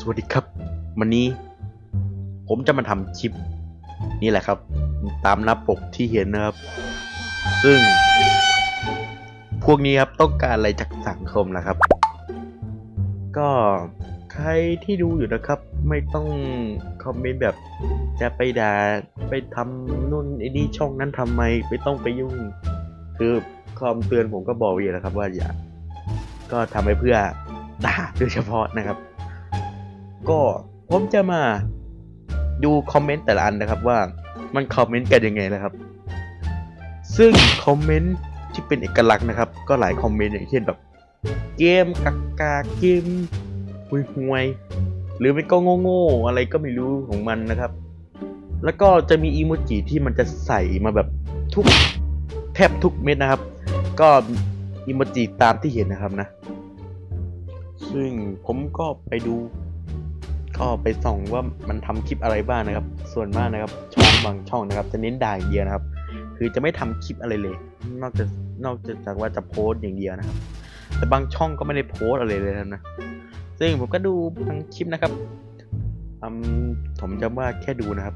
สวัสดีครับ วันนี้ผมจะมาทำคลิป นี่แหละครับ ตามหน้าปกที่เห็นนะครับ ซึ่ง พวกนี้ครับต้องการอะไรจากสังคมนะครับ ก็ใครที่ดูอยู่นะครับ ไม่ต้องคอมเมนต์แบบจะไปด่าไปทำนู่นไอ้นี่ช่องนั้นทำไมไม่ต้องไปยุ่ง คือคอมเตือนผมก็บอกอยู่แล้วครับว่าอย่าก็ทำไปเพื่อด่าโดยเฉพาะนะครับ ก็ผมจะมาดูคอมเมนต์แต่ละอันนะครับว่ามันคอมเมนต์กันยังไงนะครับ ซึ่งคอมเมนต์ที่เป็นเอกลักษณ์นะครับ ก็หลายคอมเมนต์อย่างเช่นแบบ เกมกากาเกมห่วยห่วยๆหรือไม่ก็โง่ๆอะไรก็ไม่รู้ของมันนะครับ แล้วก็จะมีอีโมจิที่มันจะใส่มาแบบทุกแทบทุกเม็ดนะครับ ก็อีโมจิตามที่เห็นนะครับนะ ซึ่งผมก็ไปดู ก็ไปส่องว่ามันทำคลิปอะไรบ้างนะครับ ส่วนมากนะครับช่องบางช่องนะครับ จะเน้นด่าอย่างเดียวนะครับ คือจะไม่ทำคลิปอะไรเลย นอกจากนอกจากว่าจะโพสต์อย่างเดียวนะครับ แต่บางช่องก็ไม่ได้โพสต์อะไรเลยนะซึ่งผมก็ดูบางคลิปนะครับอืมผมจำว่าแค่ดูนะครับ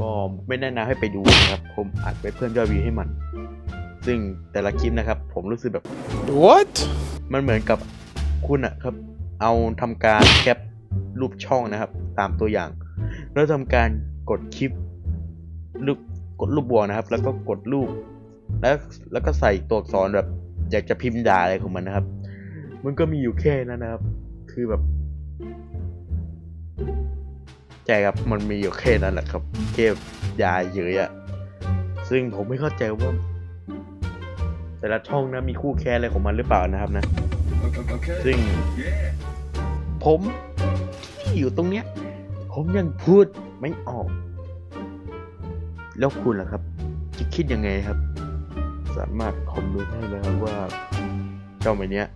ก็ไม่แนะนำให้ไปดูนะครับ ผมอัดไว้เพื่อนยอดวิวให้มัน ซึ่งแต่ละคลิปนะครับ ผมรู้สึกแบบ What? มันเหมือนกับคุณอะครับ เอาทำการแคป รูปช่องนะครับ ตามตัวอย่าง แล้วทำการกดคลิปรูปกดรูปบวกนะครับ แล้วก็กดรูป แล้วแล้วก็ใส่ตัวอักษรแบบอยากจะพิมพ์ด่าอะไรของมันนะครับ มันก็มีอยู่แค่นั้นนะครับ คือแบบใช่ครับมันมีอยู่แค่นั้นแหละครับแค่ด่าเยอะอะซึ่งผมไม่เข้าใจว่า แต่ละช่องนะมีคู่แค่อะไรของมันหรือเปล่านะครับนะ ซึ่งผมที่ อยู่ตรงเนี้ย ผมยังพูดไม่ออก แล้วคุณล่ะครับ จะคิดยังไงครับ สามารถคอมเมนต์ให้เลยครับว่า เจ้าใบเนี้ย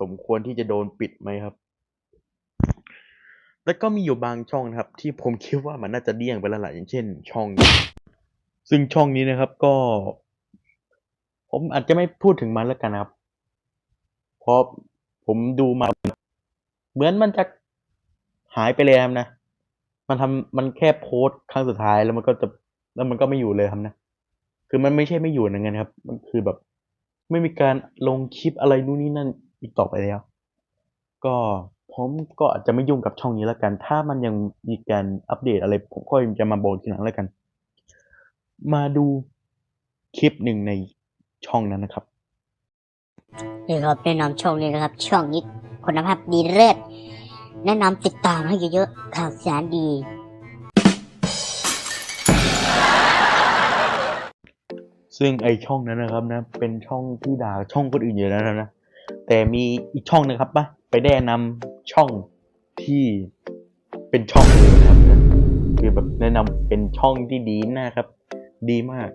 สมควรที่จะโดนปิดไหมครับ แล้วก็มีอยู่บางช่องนะครับ ที่ผมคิดว่ามันน่าจะเดี่ยงไปแล้วล่ะอย่างเช่น ช่องซึ่งช่องนี้นะครับก็ ผมอาจจะไม่พูดถึงมันแล้วกันนะครับ เพราะผมดูมาเหมือนมันจะ หายไปเลยครับนะ มันทำมันแค่โพสต์ครั้งสุดท้ายแล้วมันก็จะแล้วมันก็ไม่อยู่เลยครับนะ คือมันไม่ใช่ไม่อยู่นะไงครับ มันคือแบบ ไม่มีการลงคลิปอะไรนู่นนี่นั่นอีกต่อไปแล้ว ก็ผมก็อาจจะไม่ยุ่งกับช่องนี้แล้วกัน ถ้ามันยังมีการอัปเดตอะไรผมก็จะมาบอกทีหลังแล้วกัน มาดูคลิปหนึ่งในช่องนั้นนะครับนี่ครับแนะนำช่องนี้นะครับ ช่องนี้คุณภาพดีเลิศ แนะนำติดตามให้เยอะๆข่าวสารดี ซึ่งไอช่องนั้นนะครับนะเป็นช่องที่ด่าช่องคนอื่นอยู่แล้วนะแต่มีอีกช่องนึงครับปะไปแนะนำช่องที่เป็นช่องเลยนะครับนะคือแบบแนะนำเป็นช่องที่ดีนะครับ ดีมาก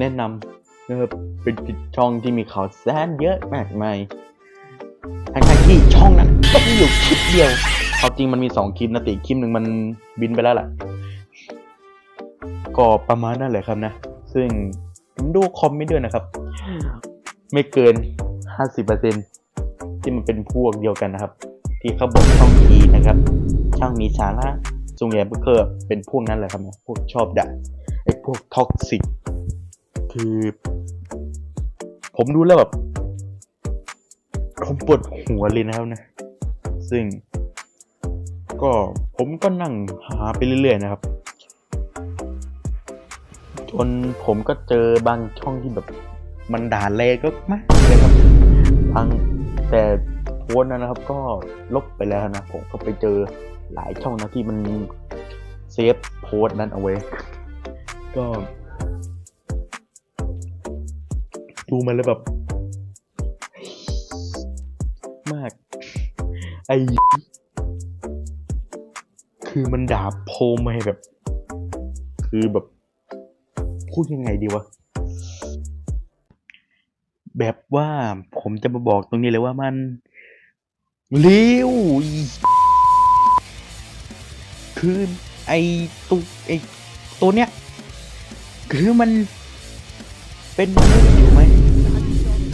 แนะนำนะครับเป็นช่องที่มีข่าวสารเยอะมากมายทั้ง ที่ช่องนั้นก็มีอยู่คลิปเดียวควาจริงมันมีสองคลิปนะต่อีคลิปหนึ่งมันบินไปแล้วล่ะ ก็ประมาณนั่นแหละครับนะ ซึ่งผมดูคอมเมนต์ด้วยนะครับ ไม่เกิน50%ที่มันเป็นพวกเดียวกันนะครับ ที่เขาบอกช่องดีนะครับ ช่างมีสาระส่วนใหญ่ก็คือเป็นพวกนั้นแหละครับนะพวกชอบด่าไอ้พวกท็อกซิกคือ ผมดูแล้วแบบ ผมปวดหัวเลยนะครับนะ ซึ่ง ก็ผมก็นั่งหาไปเรื่อยๆนะครับ จนผมก็เจอบางช่องที่แบบ มันด่าแรงก็มากเลยครับบางแต่โพสนั้นนะครับ ก็ลบไปแล้วนะ ผมก็ไปเจอหลายช่องนะที่มันเซฟโพสนั้นเอาไว้ ก็ ดูมันแล้วแบบ มาก ไอคือมันด่าโพมาแบบ คือแบบ พูดยังไงดีวะ แบบว่าผมจะมาบอกตรงนี้เลยว่ามันเลี้ยวคือไอตัวไอตัวเนี้ย คือมันเป็นมนุษย์อยู่ไหม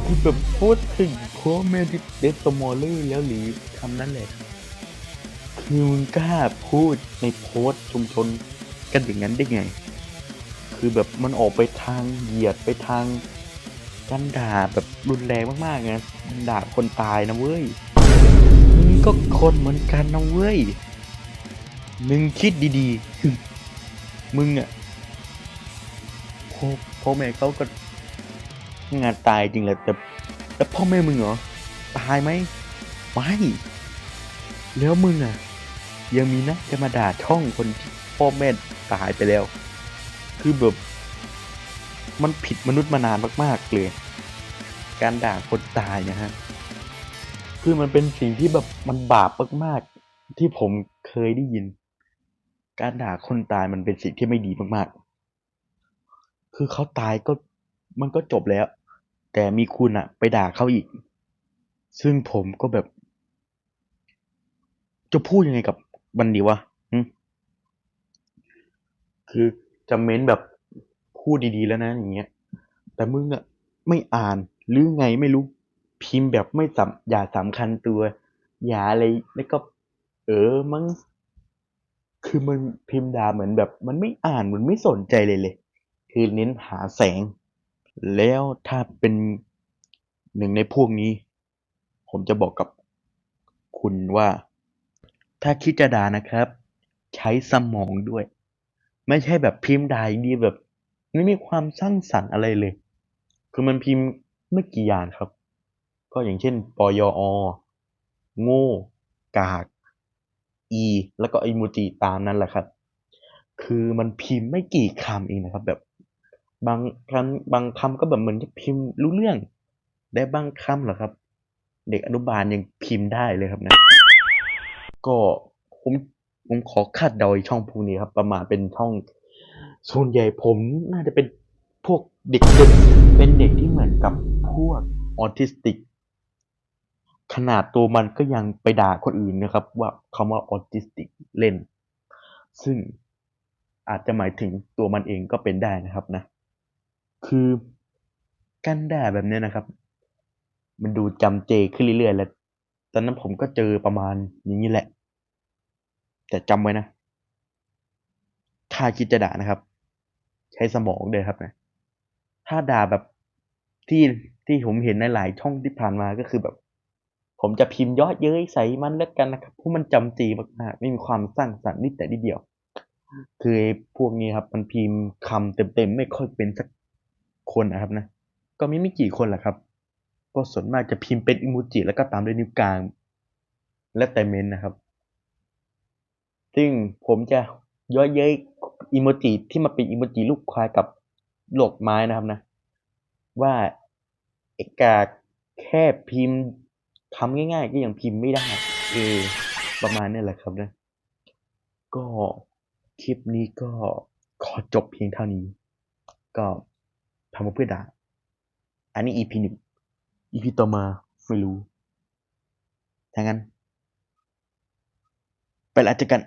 คือแบบพูดถึง พ่อแม่ที่เดสมอลเลอร์แล้วหรือคำนั้นแหละคือมึงกล้าพูดในโพสต์ชุมชนกันอย่างนั้นได้ไง คือแบบมันออกไปทางเหยียดไปทางการด่าแบบรุนแรงมากๆไงมันด่าคนตายนะเว้ย มึงก็คนเหมือนกันนะเว้ย มึงคิดดีๆ มึงอะพ่อพ่อแม่เขาก็งานตายจริงแหละแต่ แต่พ่อแม่มึงเหรอ ตายไหมไม่แล้วมึงอะยังมีนะจะมาด่าช่องคนที่พ่อแม่ตายไปแล้ว คือแบบ มันผิดมนุษย์มานานมากๆเลย การด่าคนตายนะฮะ คือมันเป็นสิ่งที่แบบมันบาปมากๆ ที่ผมเคยได้ยิน การด่าคนตายมันเป็นสิ่งที่ไม่ดีมากๆ คือเขาตายก็มันก็จบแล้ว แต่มีคุณอะไปด่าเขาอีก ซึ่งผมก็แบบ จะพูดยังไงกับมันดีวะคือจะเม้นแบบพูดดีๆแล้วนะอย่างเงี้ย แต่มึงอะไม่อ่านหรือไงไม่รู้พิมพ์แบบไม่สำอย่าสำคัญตัวอย่าอะไรแล้วก็ เออมั้งคือมันพิมพ์ด่าเหมือนแบบ มันไม่อ่านมันไม่สนใจเลยเลย คือเน้นหาแสง แล้วถ้าเป็นหนึ่งในพวกนี้ ผมจะบอกกับคุณว่า ถ้าคิดจะด่านะครับ ใช้สมองด้วย ไม่ใช่แบบพิมพ์ด่าดีแบบ ไม่มีความสร้างสรรค์อะไรเลย คือมันพิมพ์ไม่กี่อย่างครับ ก็อย่างเช่นปยอโง่ กาก อี แล้วก็อิโมจิตามนั้นแหละครับ คือมันพิมพ์ไม่กี่คำเองนะครับแบบ บางคำบางคำก็แบบเหมือนจะพิมพ์รู้เรื่อง ได้บางคำเหรอครับ เด็กอนุบาลยังพิมพ์ได้เลยครับนะ ก็ผมผมขอคาดเดาช่องพวกนี้ครับ ประมาณเป็นช่องส่วนใหญ่ผมน่าจะเป็นพวกเด็กเด็กเป็นเด็กที่เหมือนกับพวกออทิสติก ขนาดตัวมันก็ยังไปด่าคนอื่นนะครับ ว่าคำว่าออทิสติกเล่น ซึ่งอาจจะหมายถึงตัวมันเองก็เป็นได้นะครับนะ คือการด่าแบบเนี้ยนะครับ มันดูจำเจขึ้นเรื่อยๆแล้วตอนนั้นผมก็เจอประมาณอย่างนี้แหละ แต่จำไว้นะ ถ้าคิดจะด่านะครับ ใช้สมองเลยครับนะ ถ้าด่าแบบที่ที่ผมเห็นในหลายช่องที่ผ่านมาก็คือแบบ ผมจะพิมพ์ยอดเย้ยใส่มันแล้วกันนะครับเพราะมันจำเจมากๆไม่มีความสร้างสรรค์นิดแต่นิดเดียว คือพวกนี้ครับ มันพิมพ์คำเต็มๆไม่ค่อยเป็นสัก คนนะครับนะ ก็มีไม่กี่คนแหละครับ ก็ส่วนมากจะพิมพ์เป็นอิโมจิแล้วก็ตามด้วยนิ้วกลาง และแต่เมนนะครับ ซึ่งผมจะย่อเย้ยอิโมจิที่มาเป็นอิโมจิลูกควายกับโลกไม้นะครับนะ ว่าเอกาแค่พิมพ์คำง่ายๆ ก็ยังพิมพ์ไม่ได้ เออ ประมาณนี้แหละครับนะ ก็คลิปนี้ก็ขอจบเพียงเท่านี้ ก็ ทำมาเพื่อด่า อันนี้ EP หนึ่ง EP ต่อมาไม่รู้ถ้างั้น ไปละเจอกัน